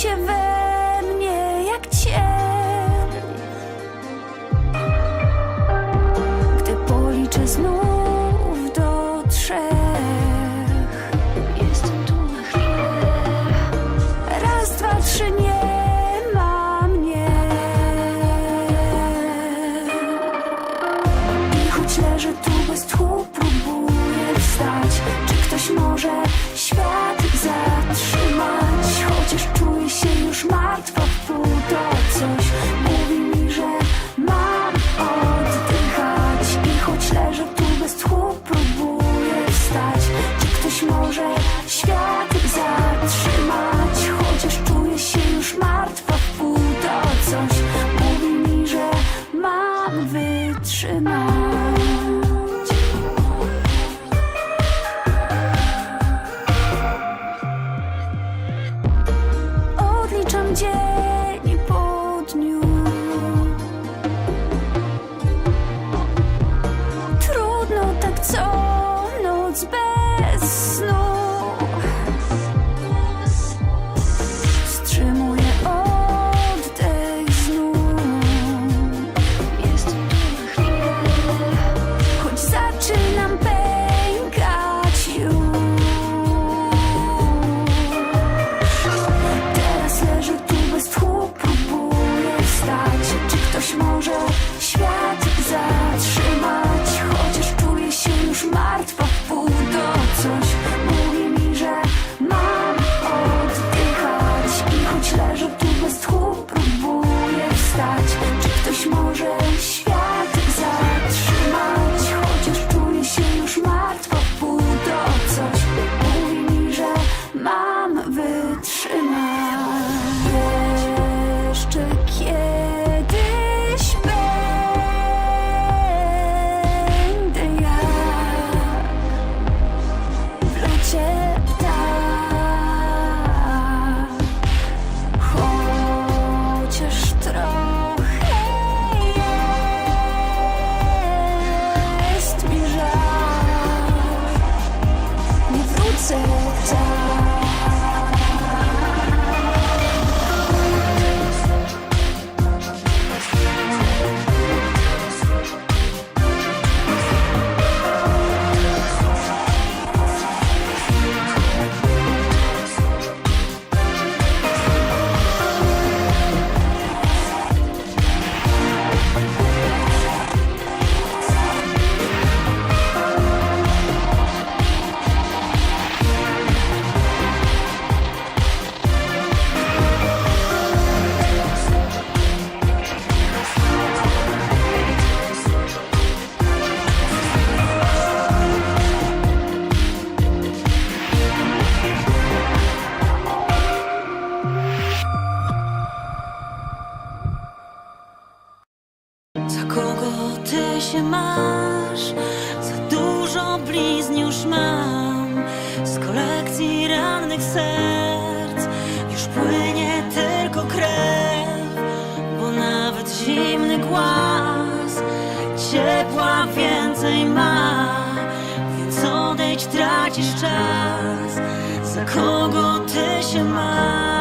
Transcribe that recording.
się Coś mówi mi, że mam wytrzymać. set down. masz. Za dużo blizn już mam. Z kolekcji rannych serc Już płynie tylko krew Bo nawet zimny głaz Ciepła więcej ma. Więc odejdź, tracisz czas. Za kogo ty się masz?